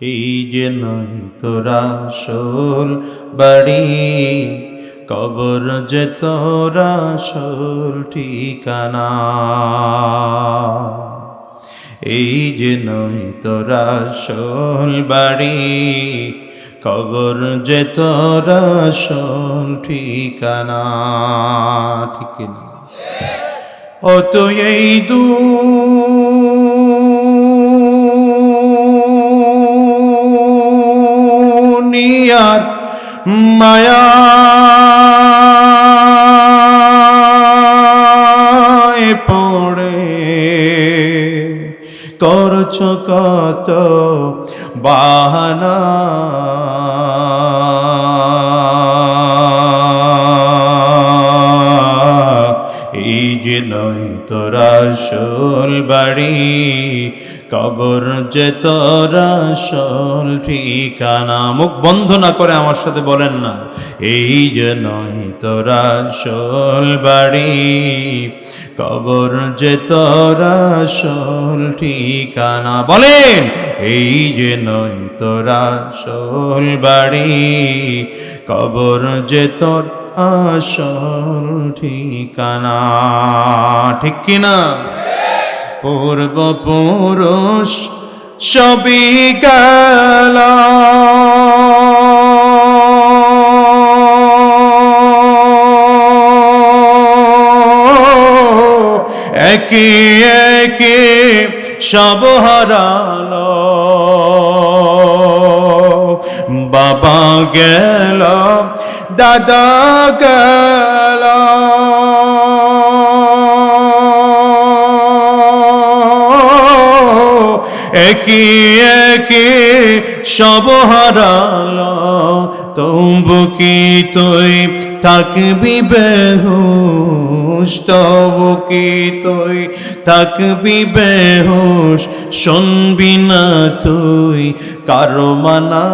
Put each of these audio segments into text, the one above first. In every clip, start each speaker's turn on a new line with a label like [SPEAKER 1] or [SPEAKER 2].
[SPEAKER 1] এই যে নয় তোরা শোল বাড়ি, কবর যে তোরা শোল ঠিকানা। এই যে নয় তোরা শোল বাড়ি, কবর যে তোরা শোল ঠিকানা। ঠিক না? ও তো দুনিয়ার মায়া পড়ে। করছ কত বাহানা। এই যে নয় তোরা শোল বাড়ি। কবর যে তোরা শোল ঠিকানা। মুখ বন্ধ না করে আমার সাথে বলেন না। এই যে নয় তোরা শোল বাড়ি। কবর যে তোরা শোল ঠিকানা। বলেন, এই যে নয় তোরা শোল বাড়ি। কবর যে তোর আসল ঠিকানা। ঠিক কিনা? পূর্ব পুরুষ সবই গেল। একে একে সব হারালো। বাবা গেল দাদা গেল। একে একে সব হারালো। তবু কি তুই থাকবি বেহুশ? তবু কি তুই থাকবি বেহুশ? শুনবি না তুই কারও মানা।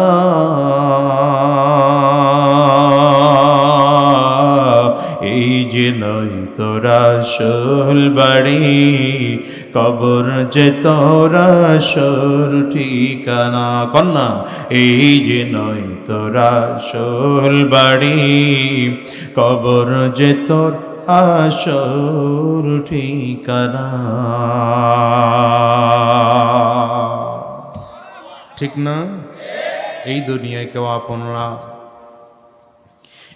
[SPEAKER 1] এই যে নয় তোরা শোল বাড়ি কবর যে তোরা শোল ঠিকানা। কন্যা, এই যে নয় তোরা শোল বাড়ি। কবর যে তোর আসল ঠিকানা। ঠিক না? এই দুনিয়ায় কেউ আপনরা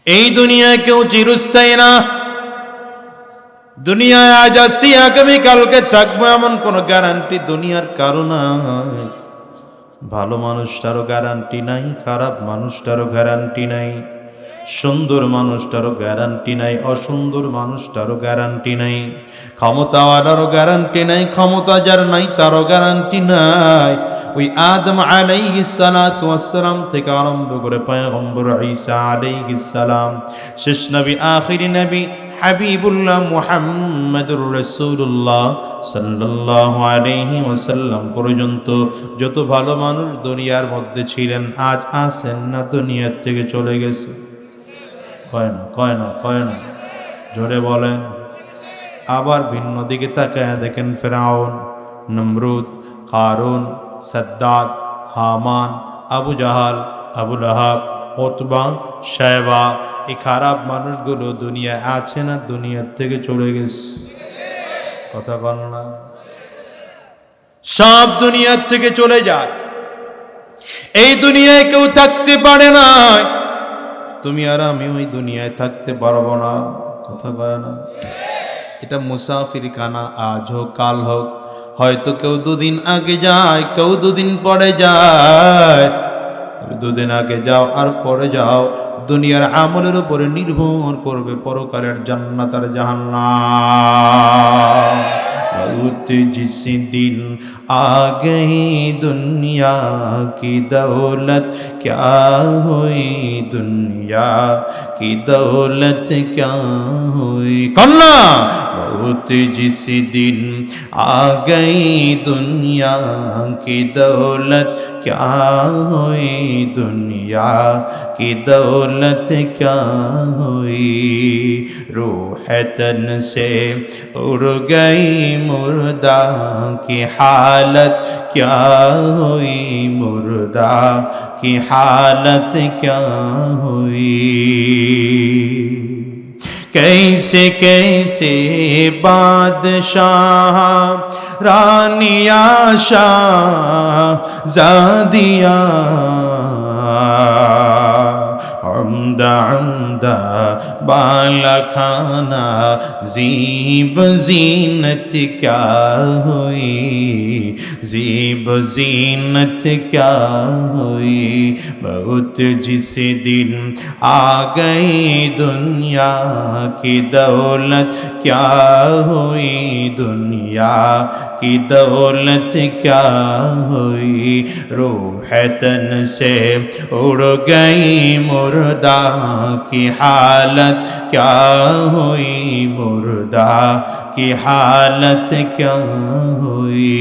[SPEAKER 1] এই দুনিয়ায় কেউ চিরস্থায়ী না। দুনিয়ায় আজ আসি আগামী কালকে থাকব এমন কোনো গ্যারান্টি দুনিয়ার কারণ ভালো মানুষটারও গ্যারান্টি নাই, খারাপ মানুষটারও গ্যারান্টি নাই, সুন্দর মানুষটারও গ্যারান্টি নাই, অসুন্দর মানুষটারও গ্যারান্টি নাই, ক্ষমতাওয়ালারও গ্যারান্টি নাই, ক্ষমতা যার নাই তারও গ্যারান্টি নাই। ওই আদম আলাইহিসালাম থেকে আরম্ভ করে পয়গম্বর ঈসা আলাইহিসালাম শেষ নবী, আখিরি নবী হাবিবুল্লাহ মুহাম্মদুর রসুল্লাহ সাল্লাল্লাহু আলাইহি ওয়াসাল্লাম পর্যন্ত যত ভালো মানুষ দুনিয়ার মধ্যে ছিলেন, আজ আসেন না দুনিয়ার থেকে চলে গেছে। কয় না কয় না কয় না। জোরে বলেন। আবার ভিন্ন দিকে তাকায় দেখেন ফেরাউন, নমরুদ, কারুন, সদ্দাত, হামান, আবু জাহাল আবুল আহাব ওতবা সাহেবা এই খারাপ মানুষগুলো দুনিয়ায় আছে না দুনিয়ার থেকে চলে গেছে? কথা বল না। সব দুনিয়ার থেকে চলে যায়। এই দুনিয়ায় কেউ থাকতে পারে না। তুমি আর আমি ওই দুনিয়ায় থাকতে পারব না। কথা কয় না। এটা মুসাফির খানা আজ হোক, কাল হোক। হয়তো কেউ দুদিন আগে যায়, কেউ দুদিন পরে যায়। তবে দুদিন আগে যাও আর পরে যাও দুনিয়ার আমলের উপরে নির্ভর করবে পরকারের জান্নাত আর জাহান্নাম बहुत जिस दिन आ गई दुनिया की दौलत क्या हुई दुनिया की दौलत क्या हुई कन्ना बहुत जिस दिन आ गई दुनिया की दौलत, क्या हुई दुनिया की दौलत, क्या हुई? रूह तन से उड़ गई मुर्दा की हालत, क्या हुई मुर्दा की हालत, क्या हुई? कैसे कैसे बादशाह रानिया शाह जादिया عمدہ عمدہ بالا کھانا زیب زینت کیا ہوئی زیب زینت کیا ہوئی بہت جس دن آ گئی دنیا کی دولت کیا ہوئی دنیا کی دولت کیا ہوئی روح تن سے اڑ گئی مر मुर्दा की हालत क्या हुई मुर्दा की हालत क्या हुई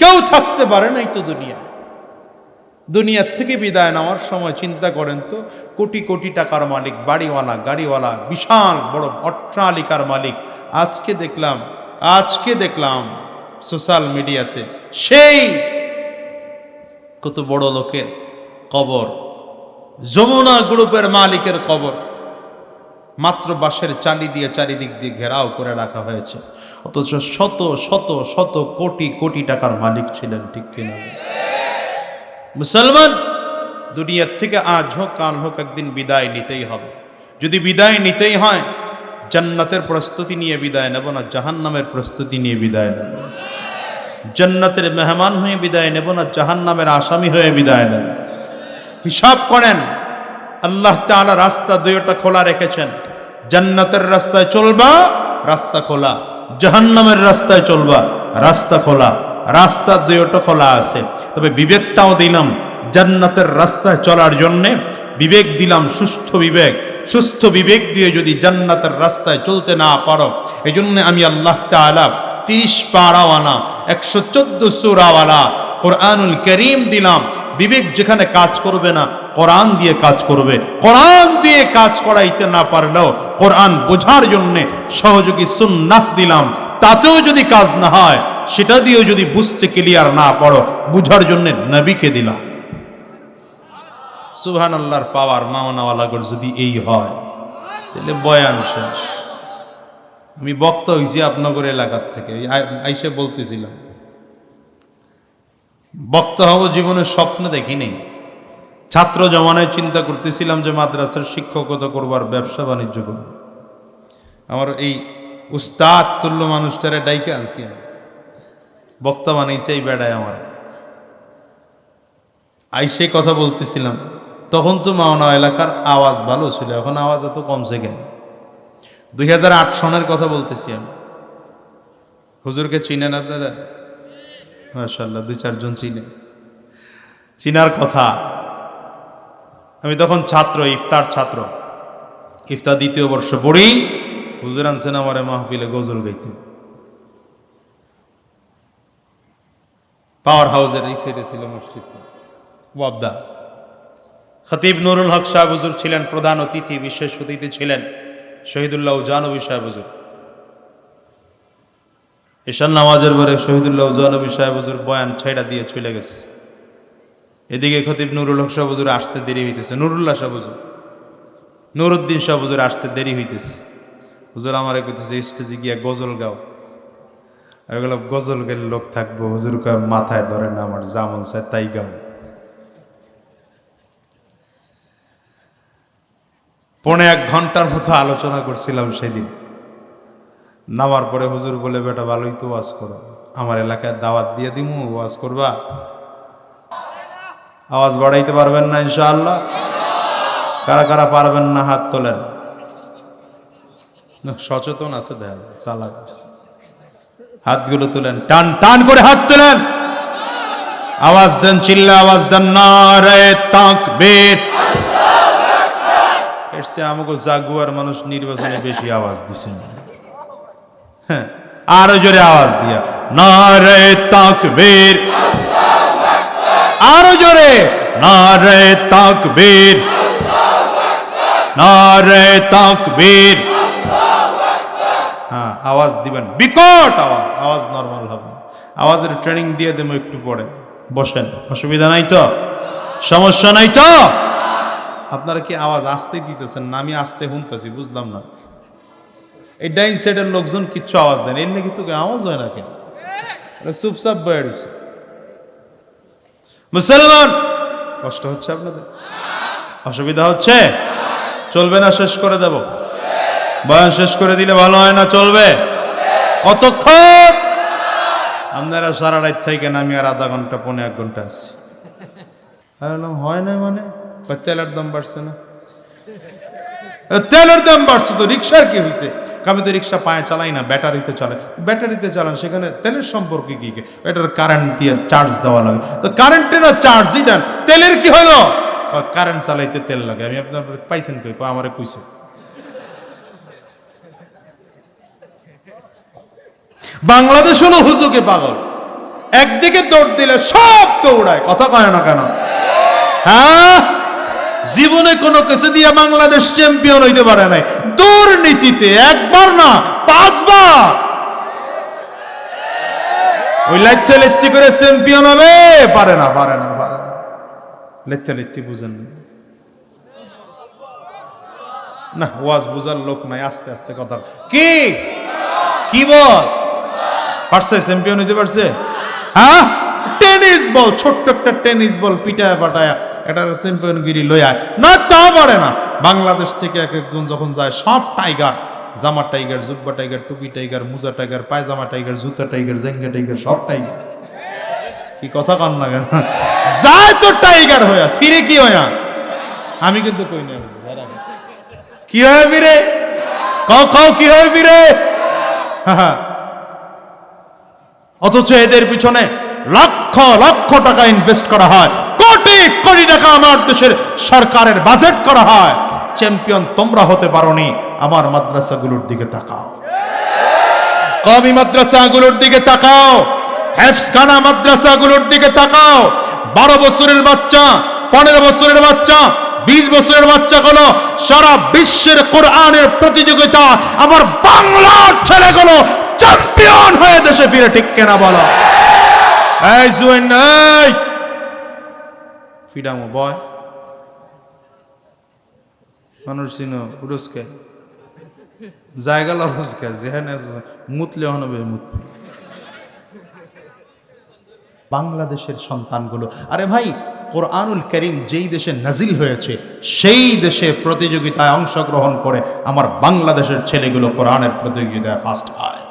[SPEAKER 1] কেউ থাকতে পারে নাই তো দুনিয়ায় দুনিয়ার থেকে বিদায় নেওয়ার সময় চিন্তা করেন তো কোটি কোটি টাকার মালিক বাড়িওয়ালা গাড়িওয়ালা বিশাল বড় অট্টালিকার মালিক আজকে দেখলাম আজকে দেখলাম সোশ্যাল মিডিয়াতে সেই কত বড় লোকের কবর, যমুনা গ্রুপের মালিকের কবর, মাত্র বাঁশের চালি দিয়ে চারিদিক দিয়ে ঘেরাও করে রাখা হয়েছে। অথচ শত শত শত কোটি কোটি টাকার মালিক ছিলেন ঠিক কিনা? মুসলমান, দুনিয়ার থেকে আজ হোক, কাল হোক, একদিন বিদায় নিতেই হবে। যদি বিদায় নিতেই হয়, জান্নাতের প্রস্তুতি নিয়ে বিদায় নেব না, জাহান্নামের প্রস্তুতি নিয়ে বিদায় নেব। জান্নাতের মেহমান হয়ে বিদায় নেব না, জাহান্নামের আসামি হয়ে বিদায় নেব। হিসাব করেন। আল্লাহ তাআলা রাস্তা দুইটা খোলা রেখেছেন। জান্নাতের রাস্তায় চলবা, রাস্তা খোলা। জাহান্নামের রাস্তায় চলবা, রাস্তা খোলা। রাস্তা দুইটা খোলা আছে। তবে বিবেকটাও দিলাম জান্নাতের রাস্তায় চলার জন্যে। বিবেক দিলাম সুস্থ বিবেক। সুস্থ বিবেক দিয়ে যদি জান্নাতের রাস্তায় চলতে না পারো এই জন্য আমি আল্লাহ তাআলা তিরিশ পাড়াওয়ালা একশো চোদ্দ সুরাওয়ালা কোরআনুল করিম দিলাম। বিবেক যেখানে কাজ করবে না, কোরআন দিয়ে কাজ করবে। কোরআন দিয়ে কাজ করাইতে না পারলেও কোরআন বোঝার জন্য সহযোগী সুন্নাত দিলাম। তাতেও যদি কাজ না হয়, সেটা দিয়েও যদি বুঝতে ক্লিয়ার না পারো, বুঝার জন্য নবীকে দিলাম। সুবহান আল্লাহর পাওয়ার মাওনাওয়ালাগর যদি এই হয়, তাহলে বয়ান শেষ। আমি বক্তা হয়েছি আপনাগর এলাকার থেকে আইসে বলতেছিলাম। বক্তা হব জীবনের স্বপ্ন দেখিনি। ছাত্র জমানায় চিন্তা করতেছিলাম যে মাদ্রাসার শিক্ষকতা করবার ব্যবসা বাণিজ্য করব। আমার এই উস্তাদ তুল্য মানুষটারে ডাইকে আনছি আমি। বক্তা বানিয়েছে এই বেড়ায় আমার। আই আইসে কথা বলতেছিলাম, তখন তো মাওনা এলাকার আওয়াজ ভালো ছিল, এখন আওয়াজ এত কমছে কেন? দুই সনের কথা বলতেছি আমি। হুজুরকে চিনেন আপনারা? মাশাল্লাহ দুই চারজন চিনেন চিনার কথা। আমি তখন ছাত্র, ইফতার ছাত্র। ইফতার দ্বিতীয় বর্ষ পড়ি, হুজুর আনছেন আমার মাহফিলে গজল গাইতে। পাওয়ার হাউসের এই সাইডে ছিল মসজিদ। ওয়াবদা। খতিব নুরুল হক সাহেব হুজুর ছিলেন প্রধান অতিথি, বিশেষ অতিথি ছিলেন শহীদুল্লাহ জানবী সাহেব হুজুর। ঈশান নামাজের পরে শহীদুল্লাহ জানবী সাহেব হুজুর বয়ান ছেড়া দিয়ে চলে গেছে। এদিকে খতিব নুরুল হক সাহেব হুজুর আসতে দেরি হইতেছে। নুরুল্লাহ সাহেব হুজুর, নুরুদ্দিন সাহেব হুজুর আসতে দেরি হইতেছে। হুজুর আমার কইতেছে, স্টেজে গিয়া গজল গাও। এগুলো গজল গেলে লোক থাকব। হুজুর কয়, মাথায় ধরে না, আমার জামন চায় তাই গাও। পৌনে এক ঘণ্টার মতো আলোচনা করছিলাম সেদিন। নামার পরে হুজুর বলে, বেটা, ভালোই তো ওয়াজ করো। আমার এলাকায় দাওয়াত দিয়ে দিমু, ওয়াজ করবা? আওয়াজ বাড়াইতে পারবেন না, ইনশাআল্লাহ। কারা কারা পারবেন না, হাত তোলেন। সচেতন আছে, দেখা, চালাক আছে। হাতগুলো তোলেন, টান টান করে হাত তোলেন। আওয়াজ দেন, চিল্লা, আওয়াজ দেন না রে এর চেয়ে আমাকে জাগুয়ার মানুষ নির্বাচনে বেশি আওয়াজ দিছে। হ্যাঁ আরও জোরে আওয়াজ দিয়া। নারে তাকবীর। আরও জোরে। নারে তাকবীর। নারে তাকবীর। হ্যাঁ আওয়াজ দিবেন। বিকট আওয়াজ আওয়াজ নর্মাল হবে। আওয়াজের ট্রেনিং দিয়ে দেবো একটু পরে। বসেন, অসুবিধা নাই তো? সমস্যা নাই তো? আপনারা কি আওয়াজ আসতে দিতেছেন না? আমি আসতে শুনতেছি, বুঝলাম না। এই ডাইন সাইডের লোকজন কিচ্ছু আওয়াজ দেন এর নাকি তোকে আওয়াজ হয় না কেন? চুপচাপ বয়ে মুসলমান কষ্ট হচ্ছে আপনাদের? অসুবিধা হচ্ছে? চলবে না শেষ করে দেব। বয়ান শেষ করে দিলে ভালো হয় না চলবে? কতক্ষণ? আপনারা সারা রাত থেকে আমি আর আধা ঘণ্টা পৌনে এক ঘণ্টা আসছি হয় না মানে? কয়, তেলের দাম বাড়ছে না? তেলের দাম বাড়ছে তো, রিক্সার কি হয়েছে আমি তো রিক্সা পায়ে চালাই না, ব্যাটারিতে চলে ব্যাটারিতে চালান, সেখানে তেলের সম্পর্কে কি এটার কারেন্ট দিয়ে চার্জ দেওয়া লাগে। তো কারেন্টে না চার্জই দেন, তেলের কি হলো কারেন্ট চালাইতে তেল লাগে। আমি আপনার পাইছেন কই? আমারে কইছে। বাংলাদেশ হলো হুজুকে পাগল। একদিকে দৌড় দিলে সব দৌড়ায়। কথা কয় না কেন? হ্যাঁ? জীবনে কোনো কিছু দিয়ে বাংলাদেশ চ্যাম্পিয়ন হইতে পারে নাই। দুর্নীতিতে একবার না, পাঁচবার। ওই লাইচ্ছা লেচ্ছি করে চ্যাম্পিয়ন হবে? পারে না পারে না পারে না। লেচ্ছা লেচ্ছি বুঝেন। না। ওয়াজ বুঝার লোক নাই, আস্তে আস্তে কথা কি? কি বল? পারছে চ্যাম্পিয়ন হইতে পারছে? হ্যাঁ? টেনিস বল, ছোট্ট একটা টেনিস বল পিটায় পাটায় এটা চ্যাম্পিয়ন গিরি লইয়ায় না তা পারে না। বাংলাদেশ থেকে এক একজন যখন যায়, সব টাইগার জামা টাইগার জুব্বা টাইগার টুপি টাইগার মুজা টাইগার পায়জামা টাইগার জুতা টাইগার জেঙ্গা টাইগার সব টাইগার কি কথা কন না কেন? যায় তো টাইগার হইয়া, ফিরে কি হইয়া? আমি কিন্তু কই না। কি হয় ফিরে? কও কও, কি হয় ফিরে? অথচ এদের পিছনে লক্ষ লক্ষ টাকা ইনভেস্ট করা হয়। কোটি কোটি টাকা আমার দেশের সরকারের বাজেট করা হয়। চ্যাম্পিয়ন তোমরা হতে পারোনি। আমার মাদ্রাসাগুলোর দিকে তাকাও। কমি মাদ্রাসাগুলোর দিকে তাকাও। হেফসখানা মাদ্রাসাগুলোর দিকে তাকাও। বারো বছরের বাচ্চা, পনেরো বছরের বাচ্চা, বিশ বছরের বাচ্চাগুলো সারা বিশ্বের কোরআনের প্রতিযোগিতা আমার বাংলার ছেলেগুলো চ্যাম্পিয়ন হয়ে দেশে ফিরে ঠিক কেনা বলো? এই জুয়েন এই ফিডামো বয় মানুষ চিনো উড়সকে। জায়গা লরসকে যেখানে মুতলে হনবে মুতবে বাংলাদেশের সন্তানগুলো, আরে ভাই, কোরআনুল করিম যেই দেশে নাজিল হয়েছে, সেই দেশে প্রতিযোগিতায় অংশগ্রহণ করে আমার বাংলাদেশের ছেলেগুলো কোরআনের প্রতিযোগিতায় ফার্স্ট হয়।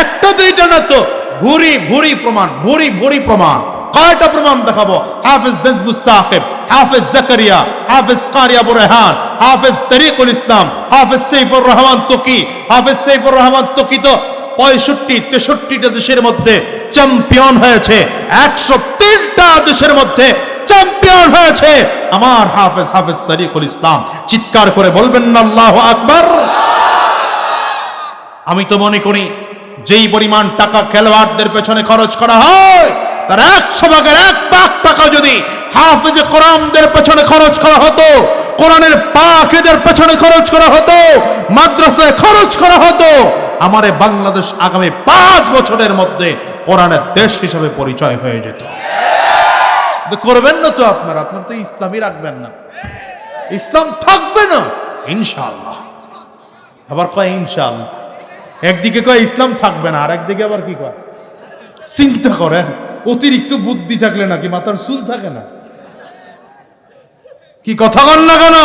[SPEAKER 1] একটা দুইটা না তো ভুরি ভুরি প্রমাণ, ভুরি ভুরি প্রমাণ। কয়টা প্রমাণ দেখাবো? হাফিজ দজবুস সাহেব, হাফিজ জাকারিয়া, হাফিজ কারিয়া বুরহান হাফিজ তরিকুল ইসলাম, হাফিজ সৈফুর রহমান তকি। হাফিজ সৈফুর রহমান তকি তো পঁয়ষট্টি, তেষট্টিটা দেশের মধ্যে চ্যাম্পিয়ন হয়েছে। একশো তিনটা দেশের মধ্যে চ্যাম্পিয়ন হয়েছে। আমার হাফেজ হাফেজ তরিকুল ইসলাম, চিৎকার করে বলবেন না, আল্লাহ আকবার। আমি তো মনে করি যেই পরিমাণ টাকা খেলোয়াড়দের পেছনে খরচ করা হয়, তার একশো ভাগের এক লাখ টাকা যদি হাফিজ কোরআনদের পেছনে খরচ করা হতো, কোরআনের পাখিদের পেছনে খরচ করা হতো, মাদ্রাসায় খরচ করা হতো, আমার বাংলাদেশ আগামী পাঁচ বছরের মধ্যে কোরআনের দেশ হিসেবে পরিচয় হয়ে যেত। করবেন না তো আপনারা, আপনার তো ইসলামই রাখবেন না। ইসলাম থাকবে না, ইনশাআল্লাহ। আবার কয় ইনশাআল্লাহ? একদিকে কয়, ইসলাম থাকবে না, আর একদিকে আবার কি কয়, চিন্তা করেন, অতিরিক্ত বুদ্ধি থাকলে নাকি মাথার চুল থাকে না? কি কথা বল না কেন?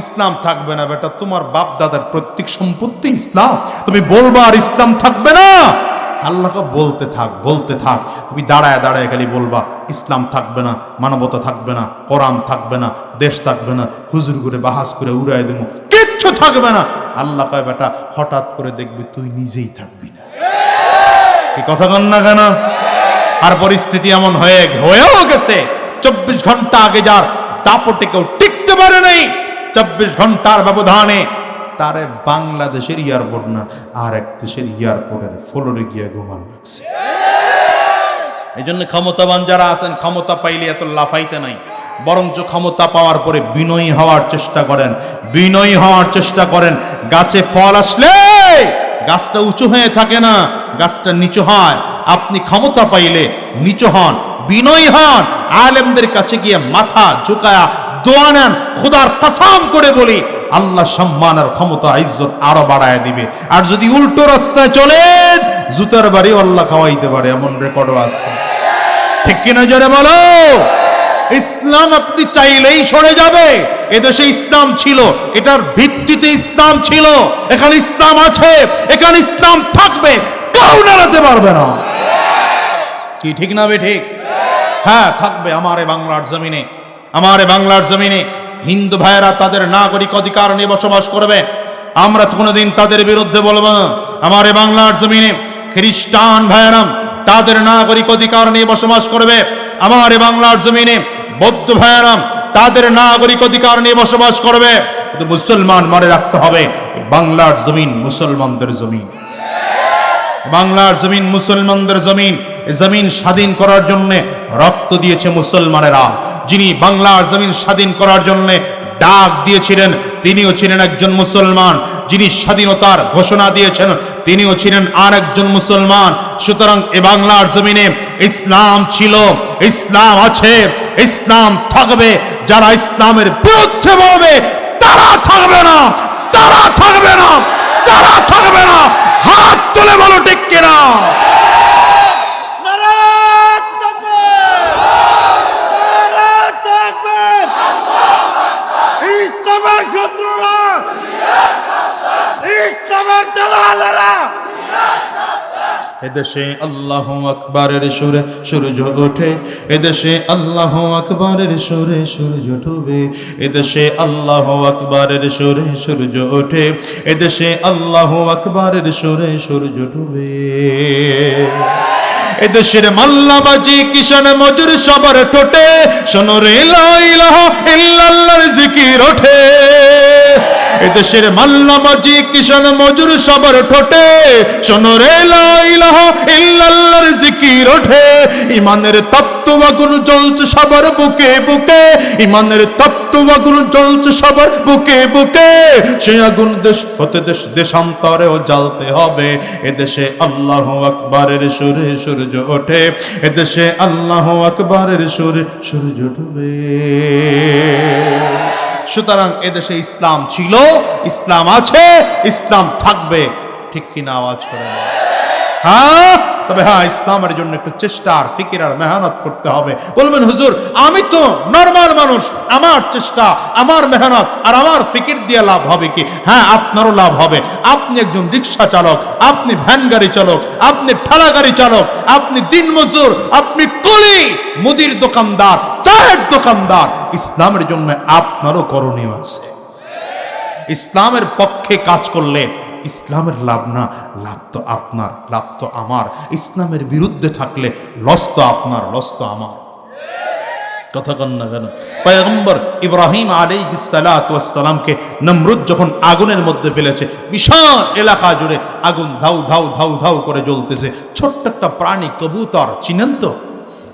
[SPEAKER 1] ইসলাম থাকবে না, বেটা, তোমার বাপ দাদার প্রত্যেক সম্পত্তি ইসলাম। তুমি বলবা, আর ইসলাম থাকবে না। আল্লাহকে বলতে থাক বলতে থাক। তুমি দাঁড়ায় দাঁড়ায় খালি বলবা, ইসলাম থাকবে না, মানবতা থাকবে না, কোরআন থাকবে না, দেশ থাকবে না, হুজুর করে বাহাস করে উড়াই দেবো, কিচ্ছু থাকবে না। আল্লাহ কয়, বেটা, হঠাৎ করে দেখবি তুই নিজেই থাকবি না। কি কথা কন না কেন? আর পরিস্থিতি এমন হয়ে, হয়েও গেছে। চব্বিশ ঘণ্টা আগে যার দাপটে কেউ টিকতে পারে নাই। চব্বিশ ঘণ্টার ব্যবধানে তারে বাংলাদেশের এয়ারপোর্ট না আর এক দেশের এয়ারপোর্টের ফ্লোরে গিয়ে ঘুমান লাগছে। এই জন্য ক্ষমতাবান যারা আছেন, ক্ষমতা পাইলে এত লাফাইতে নাই। বরঞ্চ ক্ষমতা পাওয়ার পরে বিনয়ী হওয়ার চেষ্টা করেন, বিনয়ী হওয়ার চেষ্টা করেন। গাছে ফল আসলে গাছটা উঁচু হয়ে থাকে না, গাছটা নিচু হয়। আপনি ক্ষমতা পাইলে নিচু হন, বিনয়ী হন, আলেমদের কাছে গিয়ে মাথা ঝুঁকায়া দোয়া নেন, খুদার কাসাম করে বলি, আল্লাহ সম্মান আর ক্ষমতা, ইজ্জত আরও বাড়ায় দিবে। আর যদি উল্টো রাস্তায় চলেন, জুতার বাড়ি আল্লাহ খাওয়াইতে পারে, এমন রেকর্ডও আছে। ঠিক কিনা জোরে বলো? ইসলাম আপনি চাইলেই সরে যাবে। এদেশে ইসলাম ছিল, এটার ভিত্তিতে ইসলাম ছিল, এখানে ইসলাম আছে, এখানে ইসলাম থাকবে, কেউ নাড়াতে পারবে না। কি ঠিক না বে ঠিক? হ্যাঁ থাকবে আমার বাংলার জমিনে। আমার বাংলার জমিনে হিন্দু ভাইয়েরা তাদের নাগরিক অধিকার নিয়ে বসবাস করবে। আমরা কোনোদিন তাদের বিরুদ্ধে বলব না। আমার বাংলার জমিনে খ্রিস্টান ভাইয়েরা তাদের নাগরিক অধিকার নিয়ে বসবাস করবে। আমার বাংলার জমিনে বৌদ্ধ ভাইয়েরা তাদের নাগরিক অধিকার নিয়ে বসবাস করবে। কিন্তু মুসলমান মনে রাখতে হবে, বাংলার জমিন মুসলমানদের জমিন। বাংলার জমিন মুসলমানদের জমিন জমিন স্বাধীন করার জন্য রক্ত দিয়েছে মুসলমানেরা। যিনি বাংলার জমিন স্বাধীন করার জন্য ডাক দিয়েছিলেন, তিনিও ছিলেন একজন মুসলমান। যিনি স্বাধীনতার ঘোষণা দিয়েছেন, তিনিও ছিলেন আর একজন মুসলমান। সুতরাং এ বাংলার জমিনে ইসলাম ছিল, ইসলাম আছে, ইসলাম থাকবে। যারা ইসলামের বিরুদ্ধে বলবে, তারা থাকবে না, তারা থাকবে না, তারা থাকবে না। হাত তুলে বলো ঠিক কিনা
[SPEAKER 2] নারায়ণ তাকবীর! নারায়ণ তাকবীর! ইসলামের শত্রুরা ইসলামের দালালেরা
[SPEAKER 1] এদেশে আল্লাহ আকবরের সুরে সূর্য ওঠে, এদেশে আল্লাহ আকবরের সুরে সূর্য ডুবে, এদেশে আল্লাহ আকবরের সুরে সূর্য ওঠে, এদেশে আল্লাহ আকবরের সুরে সূর্য ডুবে। এদেশের মাল্লাবাজি কিষান মজুর সবার ঠোঁটে শোনরে লাইলাহ ইল্লাল্লাহর জিকির ওঠে। এদেশের মাল্লাবাজি কিষান মজুর সবার ঠোঁটে শোনরে লাইলাহ ইল্লাল্লাহর জিকির ওঠে। ইমানের তত্ত্ব আগুন জ্বলছে সবার বুকে বুকে, ইমানের তত্ত্ব আগুন জ্বলছে সবার বুকে বুকে। সে আগুন দেশ হতে দেশ দেশান্তরেও জ্বালতে হবে। এদেশে আল্লাহ আকবরের সুরে সূর্য ওঠে। এদেশে আল্লাহ আকবরের সুরে সূর্য ডুবে সুতরাং এদেশে ইসলাম ছিল, ইসলাম আছে, ইসলাম থাকবে। ঠিক কিনা আওয়াজ করে হ্যাঁ? তবে হ্যাঁ ইসলামের জন্য একটু চেষ্টা আর ফিকির আর মেহনত করতে হবে। বলবেন, হুজুর, আমি তো নর্মাল মানুষ। আমার চেষ্টা, আমার মেহনত আর আমার ফিকির দিয়ে লাভ হবে কি? হ্যাঁ আপনারও লাভ হবে। আপনি একজন রিক্সা চালক, আপনি ভ্যান গাড়ি চালক, আপনি ঠেলা গাড়ি চালক, আপনি দিন মজুর আপনি কুলি মুদির দোকানদার, চায়ের দোকানদার, ইসলামের জন্য আপনারও করণীয় আছে। ইসলামের পক্ষে কাজ করলে ইসলামের লাভ না, লাভ তো আপনার, লাভ তো আমার। ইসলামের বিরুদ্ধে থাকলে লস তো আপনার, লস তো আমার। কথা কন না কেন? পয়গম্বর ইব্রাহিম আলী নমরুদ যখন আগুনের মধ্যে ফেলেছে, বিশাল এলাকা জুড়ে আগুন ধাউ ধাউ ধাউ ধাউ করে জ্বলতেছে। ছোট্ট একটা প্রাণী, কবুতর, চিনেন তো?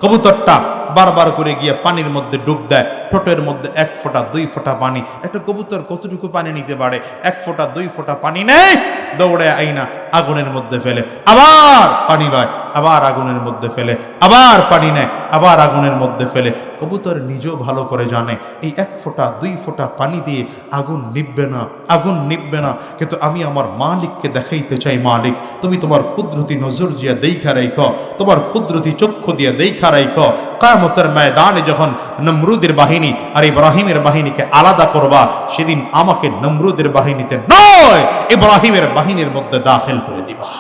[SPEAKER 1] কবুতরটা বারবার করে গিয়ে পানির মধ্যে ডুব দেয়। ঠোঁটের মধ্যে এক ফোঁটা, দুই ফোঁটা পানি। একটা কবুতর কতটুকু পানি নিতে পারে? এক ফোঁটা, দুই ফোঁটা পানি নেয় দৌড়ে আইনা আগুনের মধ্যে ফেলে। আবার পানি লয় আবার আগুনের মধ্যে ফেলে, আবার পানি নেয়, আবার আগুনের মধ্যে ফেলে। কবুতর নিজেও ভালো করে জানে, এই এক ফোঁটা, দুই ফোঁটা পানি দিয়ে আগুন নিববে না, আগুন নিববে না। কিন্তু আমি আমার মালিককে দেখাইতে চাই, মালিক, তুমি তোমার কুদরতি নজর দিয়া দেখা রাইখ, তোমার কুদরতি চক্ষু দিয়া দেখা রাইখ। কায়ামতের ময়দানে যখন নমরুদের বাহিনী আর ইব্রাহিমের বাহিনীকে আলাদা করবা, সেদিন আমাকে নমরুদের বাহিনীতে নয়, ইব্রাহিমের বাহিনীর মধ্যে দাখিল করে দিবা।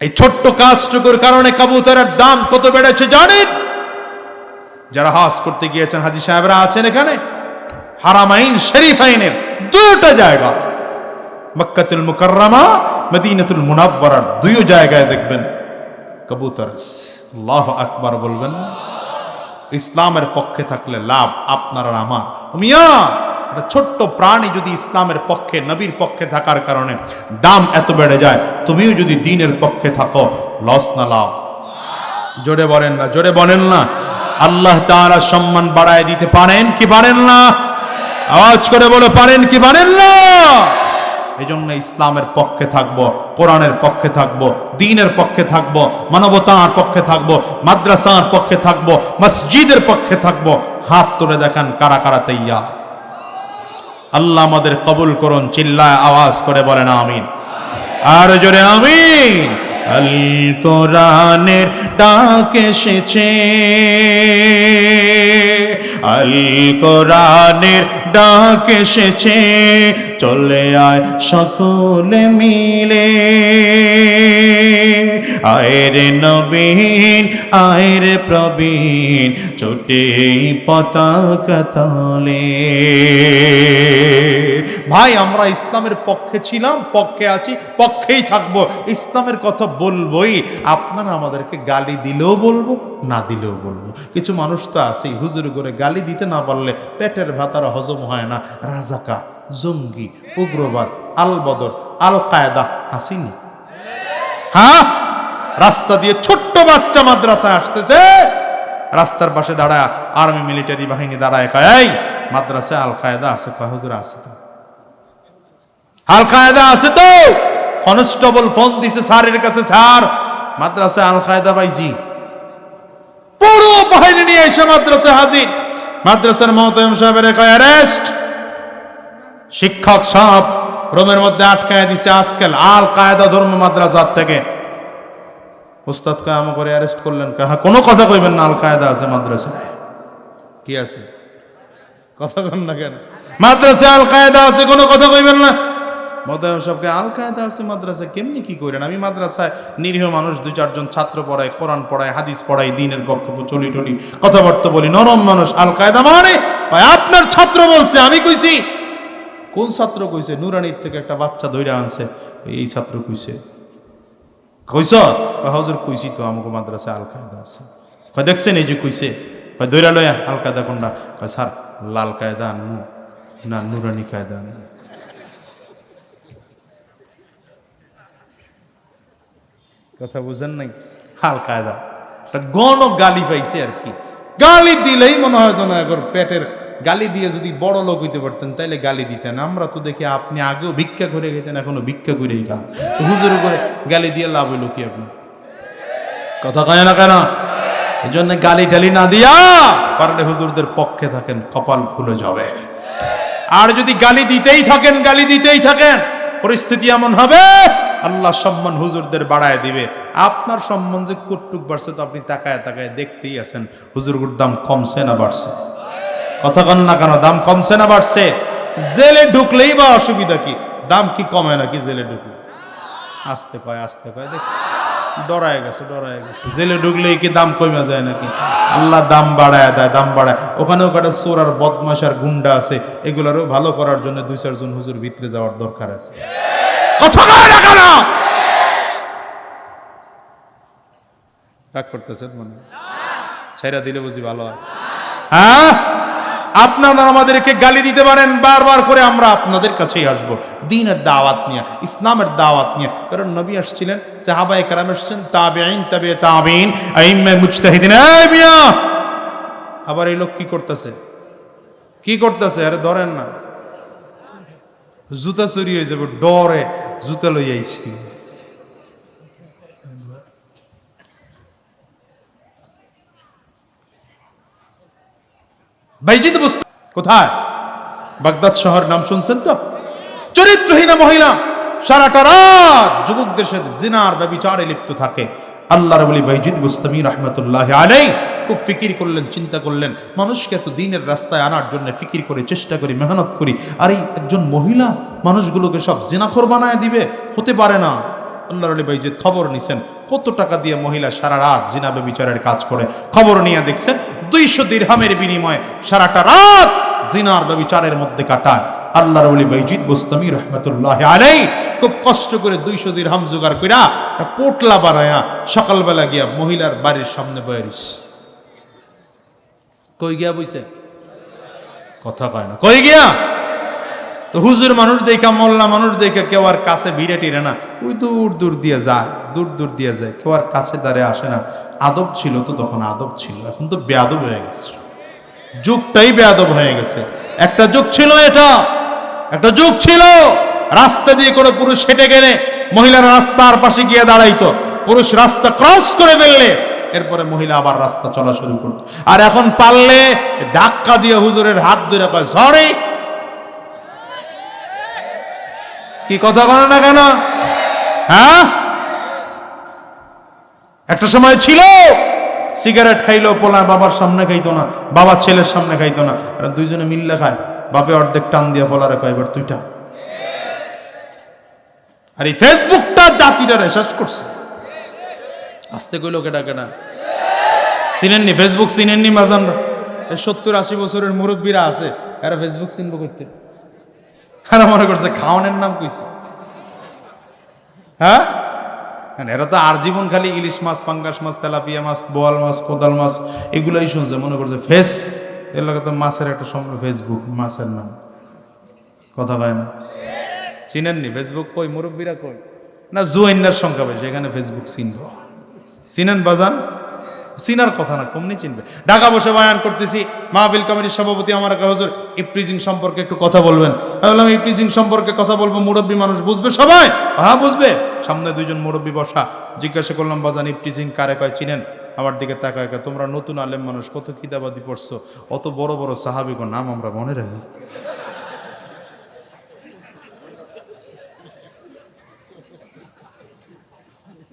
[SPEAKER 1] এই ছোট্ট কাজটুকুর কারণে কবুতরের দাম কত বেড়েছে জানেন? যারা হাস করতে গিয়েছেন, হাজি সাহেবরা আছেন এখানে। হারামাইন শরীফাইনের দুটো জায়গা। মক্কাতুল মুকাররমা, মদিনাতুল মুনাব্বরার দুই জায়গায় দেখবেন কবুতর। আল্লাহ আকবার বলবেন ইসলামের পক্ষে থাকলে লাভ আপনার আর আমার। মিয়া একটা ছোট্ট প্রাণী যদি ইসলামের পক্ষে, নবীর পক্ষে থাকার কারণে দাম এত বেড়ে যায়, তুমিও যদি দিনের পক্ষে থাকো লস না লাভ জোরে বলেন না, জোরে বলেন না। আল্লাহ তাআলা সম্মান বাড়ায় দিতে পারেন কি পারেন না? আওয়াজ করে বলে, পারেন কি পারেন না? এই জন্য ইসলামের পক্ষে থাকব, কোরআনের পক্ষে থাকব, দিনের পক্ষে থাকব, মানবতার পক্ষে থাকব, মাদ্রাসার পক্ষে থাকব, মসজিদের পক্ষে থাকব। হাত তুলে দেখান কারা কারা তৈয়ার। আল্লাহ আমাদের কবুল করুন চিল্লায় আওয়াজ করে বলেন আমিন। আর জোরে আমিন। আল কোরআনের ডাক এসেছে। আল কোরআনের ডাক এসেছে। চলে আয় সকলে মিলে। আয়ের নবীন, আয়ের প্রবীণ, ছোটে পতাকা তলে। ভাই, আমরা ইসলামের পক্ষে ছিলাম, পক্ষে আছি। পক্ষেই থাকব। ইসলামের কথা বলবোই। আপনারা আমাদেরকে গালি দিলেও বলব, না দিলেও বলব। কিছু মানুষ তো আছেই, হুজুর করে গালি দিতে না পারলে পেটের ভাতারা হজম হয় না। রাজাকা, জঙ্গি, উগ্রবাদ আল বদর আল কায়দা আসেনি হ্যাঁ? রাস্তা দিয়ে ছোট্ট বাচ্চা মাদ্রাসায় আসতেছে। রাস্তার পাশে দাঁড়ায় আর্মি মিলিটারি বাহিনী দাঁড়ায় কয় মাদ্রাসায় আল কায়দা আছে কয়, হুজুর আছে তো? আল কায়দা আছে তো? কনস্টেবল ফোন দিছে স্যারের কাছে স্যার মাদ্রাসায় আল কায়দা পাইছি। পুরো বাহিনী নিয়ে এসে মাদ্রাসায় হাজির। মাদ্রাসার মহতম সাহেবের অ্যারেস্ট। শিক্ষক সব রোমের মধ্যে আটকায় দিছে আজকাল আল কায়দা ধর্ম মাদ্রাসার থেকে। উস্তাদ আমা করে অ্যারেস্ট করলেন? কয়, হ্যাঁ কোনো কথা কইবেন না আল কায়দা আছে মাদ্রাসায়। কি আছে? কথা কন না কেন? মাদ্রাসায় আল কায়দা আছে কোনো কথা কইবেন না? মোতায়েম সবকে আল কায়দা আছে মাদ্রাসা কেমনি কি করেন আমি মাদ্রাসায় নিরীহ মানুষ দু চারজন ছাত্র পড়ায় কোরআন পড়ায় হাদিস পড়াই, দিনের পক্ষে চলি টলি, কথাবার্তা বলি, নরম মানুষ আল কায়দা মানে আপনার ছাত্র বলছে, আমি কইছি। কোন ছাত্র কইছে? নুরানির থেকে একটা বাচ্চা ধইরা আনছে। এই ছাত্র কইছে। কইস হুজুর, কইছি তো আমাকে মাদ্রাসায় আল কায়দা আছে। কয়, দেখছেন এই যে কইছে? কয় দৈরা লয়া আল কায়দা কোনটা? কয়, স্যার লাল কায়দা আনমু না নুরানি কায়দা আনমু। কথা বুঝেন নাই? হাল কায়দা। গণ গালি পাইছে আর কি। গালি দিলেই মনে হয় যেন একবার পেটের গালি দিয়ে যদি বড় লোক হইতে পারতেন, তাইলে গালি দিতেন। আমরা তো দেখি আপনি আগেও ভিক্ষা করে গেতেন এখনও ভিক্ষা করেই খান। হুজুরে করে গালি দিয়ে লাভ হইল কি আপনি কথা কয় না কেন? এই জন্য গালি টালি না দিয়া পারলে হুজুরদের পক্ষে থাকেন, কপাল খুলে যাবে। আর যদি গালি দিতেই থাকেন, গালি দিতেই থাকেন, পরিস্থিতি এমন হবে আল্লাহ সম্মান হুজুরদের বাড়ায় দিবে। আপনার সম্মান যে কটুক বাড়ছে তো আপনি তাকায় তাকায় দেখতেই আছেন। হুজুরগুর দাম কমছে না বাড়ছে? কথা কন না কেন, দাম কমছে না বাড়ছে? জেলে ঢুকলেই বা অসুবিধা কি? দাম কি কমে নাকি জেলে ঢুকলে? আসতে কয় আসতে কয়, দেখছি। ডরায় গেছে ডরায় গেছে। জেলে ঢুকলেই কি দাম কমে যায় নাকি? আল্লাহ দাম বাড়ায় দেয়, দাম বাড়ায়। ওখানেও কটা চোর আর বদমাস আর গুন্ডা আছে। এগুলারও ভালো করার জন্য দুই চারজন হুজুর ভিতরে যাওয়ার দরকার আছে। কথা কয় না কেন? রাগ করতেছেন মনে? ছাইরা দিলে বুঝি ভালো হয়। হ্যাঁ? আপনারা আমাদেরকে গালি দিতে পারেন বারবার করে আমরা আপনাদের কাছেই আসব। দিনের দাওয়াত নিয়ে ইসলামের দাওয়াত নিয়ে। কারণ নবী আসছিলেন সাহাবায়ে কেরাম এসছেন তাবেঈন তাবে তাবেঈন আইম্মে মুজতাহিদিন। এই মিয়া! আবার এই লোক কি করতেছে? কি করতেছে? আরে ধরেন না। জুতা চুরি হয়ে যাবে ডরে জুতা লই আইছি বাইজিদ বুস্ত কোথায়? বাগদাদ শহর নাম শুনছেন তো? চরিত্রহীনা মহিলা, সারাটা রাত যুবকদের সাথে জিনার ব্যবিচারে লিপ্ত থাকে। আল্লাহ বলি বাইজিদ বুস্তামি রহমতুল্লাহ আলাই খুব ফিকির করলেন, চিন্তা করলেন, মানুষকে এত দিনের রাস্তায় আনার জন্য ফিকির করে, চেষ্টা করি, মেহনত করি, আর এই একজন মহিলা মানুষগুলোকে সব জিনাখর বানায় দিবে? হতে পারে না। আল্লাহর আলী বাইজিদ খবর নিছেন, কত টাকা দিয়ে মহিলা সারা রাত জিনাবে বিচারের কাজ করে? খবর নিয়ে দেখছেন, দুইশো দিরহামের বিনিময়ে সারাটা রাত জিনার ব্যবিচারের মধ্যে কাটায়। আল্লাহর ওলি বাইজিদ বুস্তামি রহমতুল্লাহ আলাই খুব কষ্ট করে দুইশো দিরহাম জোগাড় কইরা একটা পোটলা বানায়া সকালবেলা গিয়া মহিলার বাড়ির সামনে বয়ারিস কই গিয়া বইছে? কথা কয় না। কই গিয়া? তো হুজুর মানুষ দেখা, মোল্লা মানুষ দেখে কেউ আর কাছে ভিড়ে টিরে না। ওই দূর দূর দিয়ে যায়, দূর দূর দিয়ে যায়। কেউ আর কাছে দাঁড়িয়ে আসে না। আদব ছিল তো তখন আদব ছিল। এখন তো বেয়াদব হয়ে গেছে। যুগটাই বেয়াদব হয়ে গেছে। একটা যুগ ছিল এটা। একটা যুগ ছিল। রাস্তা দিয়ে কোনো পুরুষ হেঁটে গেলে মহিলারা রাস্তার পাশে গিয়ে দাঁড়াইতো। পুরুষ রাস্তা ক্রস করে ফেললে এরপরে মহিলা আবার রাস্তা চলা শুরু করতো আর এখন পারলে ধাক্কা দিয়ে হুজুরের হাত ধরে কয়, সরি। কি কথা বলে না কেন? হ্যাঁ? একটা সময় ছিল, সিগারেট খাইলো পোলা বাবার সামনে খাইতো না, বাবার ছেলের সামনে খাইতো না। দুইজনে মিললে খায়, বাপে অর্ধেক টান দিয়ে পোলারে কয়, এবার তুই টান। আর এই ফেসবুকটা জাতিটারে শেষ করছে। আসতে কইলো কেটা কেটা চিনেননি? ফেসবুক চিনেননি মাজান এই সত্তর আশি বছরের মুরব্বীরা আছে, এরা ফেসবুক চিনবো করতে। এরা মনে করছে খাওয়ানোর নাম কইছে। হ্যাঁ? কারণ এরা তো আর জীবন খালি ইলিশ মাছ, পাঙ্গাস মাছ, তেলাপিয়া মাছ, বোয়াল মাছ, কোদাল মাছ, এগুলোই শুনছে, মনে করছে ফেস। এর লগে তো মাছের একটা সম্পর্ক ফেসবুক মাছের নাম। কথা পায় না? চিনেননি? ফেসবুক কই? মুরব্বীরা কই? না জুয়াইনার সংখ্যা বেশি, এখানে ফেসবুক চিনব। চিনেন বাজান? চিনার কথা না কমনি চিনবে। ঢাকা বসে বায়ান করতেছি মাহফিল কমিটির সভাপতি আমার হুজুর ইপ্রিজিং সম্পর্কে একটু কথা বলবেন। আমি বললাম ইপ্রিজিং সম্পর্কে কথা বলব মুরব্বী মানুষ বুঝবে সবাই? হ্যাঁ বুঝবে। সামনে দুইজন মুরব্বী বসা। জিজ্ঞাসা করলাম বাজান ইপ্রিজিং কারে কয়? চিনেন? আমার দিকে তাকায় কয়, তোমরা নতুন আলেম মানুষ কত কিতাবাদি পড়ছো? অত বড় বড় সাহাবিগো নাম আমরা মনে রাখি।